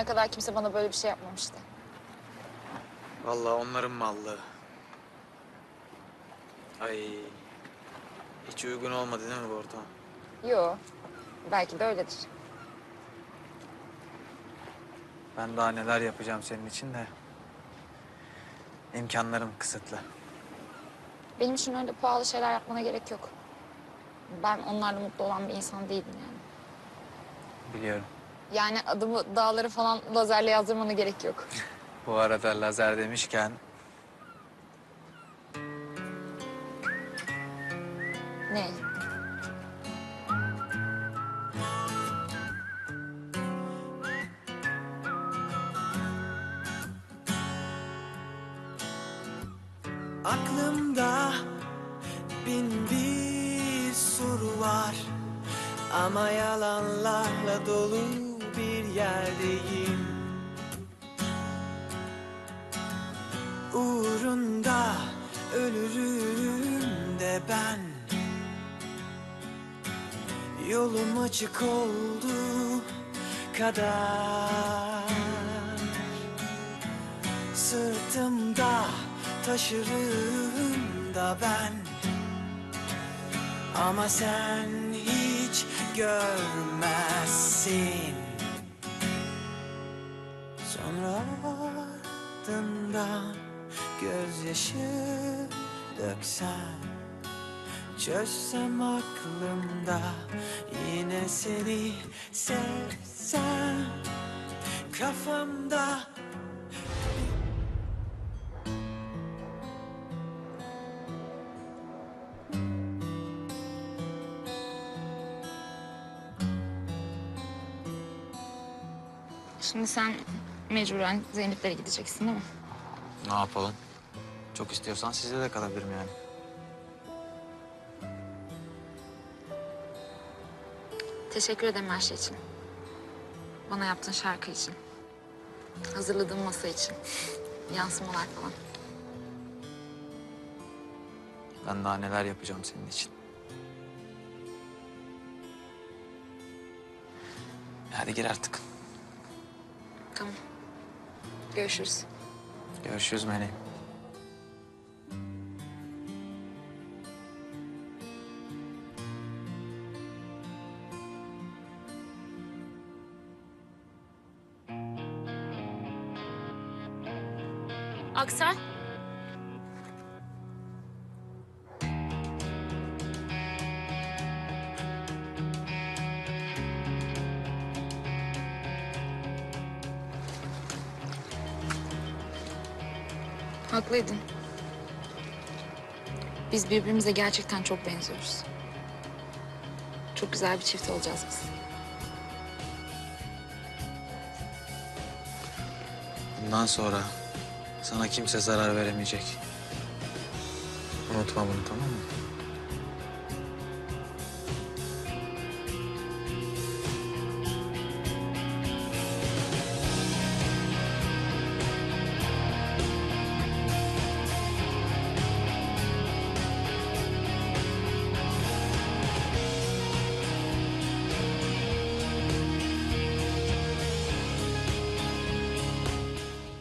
Bugüne kadar kimse bana böyle bir şey yapmamıştı. Vallahi onların mallığı. Ay. Hiç uygun olmadı değil mi bu ortam? Yo. Belki de öyledir. Ben daha neler yapacağım senin için de. İmkanlarım kısıtlı. Benim için öyle pahalı şeyler yapmana gerek yok. Ben onlarla mutlu olan bir insan değilim yani. Biliyorum. Yani adımı dağları falan lazerle yazdırmana gerek yok. Bu arada lazer demişken ne? Aklımda bin bir soru var Ama yalanlarla dolu bir yerdeyim. Uğrunda ölürüm de ben. Yolum açık oldu kadar. Sırtımda taşırım da ben. Ama sen hiç görmezsin Sonra ardından gözyaşı döksem Çözsem aklımda yine seni sevsem Kafamda Şimdi sen mecburen Zeynep'lere gideceksin değil mi? ne yapalım? Çok istiyorsan size de kalabilirim yani. Teşekkür ederim her şey için. Bana yaptığın şarkı için. Hazırladığın masa için. Yansımalar falan. Ben daha neler yapacağım senin için. Hadi gir artık. Tamam. Görüşürüz. Görüşürüz meleğim. Aksel. Haklıydın. Biz birbirimize gerçekten çok benziyoruz. Çok güzel bir çift olacağız biz. Bundan sonra sana kimse zarar veremeyecek. Unutma bunu tamam mı?